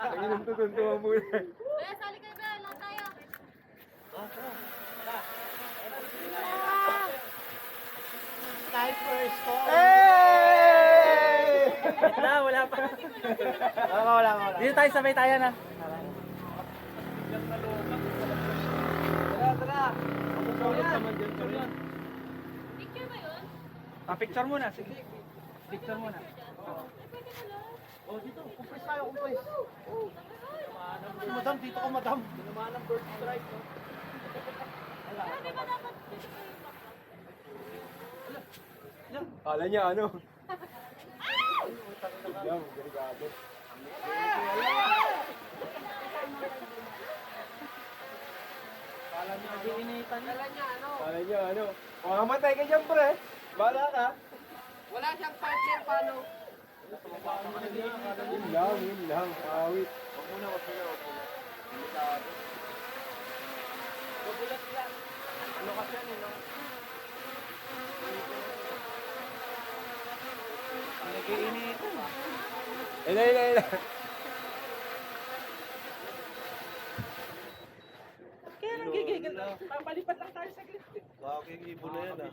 Ang inom tutuntuwa muna. Kaya sali kayo ba? Lahat tayo. Sniper score. Hey! Wala, wala pa. Wala, wala, wala. Dito tayo, sabay tayo na. Tara, tara. Picture ba yun? Ah, picture muna, sige. Picture muna. Oh, dito, kumpres tayo, kumpres. Madam, dito ka madam. Tinamaan ng bird strike. no? Pero di ba dapat? Kala niya ano? Yan, delikado. Kala niya, nag-iinitan niya. Kala niya ano? Mamamatay ka dyan, pre. Bala ka. Wala siyang partner, paano? Yun lang, yun lang. Awit. Huwag muna, huwag muna, huwag muna. Delikado. Magulat lang. Ano kasi yan, eh, no? Nag-iinitan. Ila, ila, ila. Kaya nang gigigil. Papalipat lang tayo sa gilid. Bakit ibon na yan ah.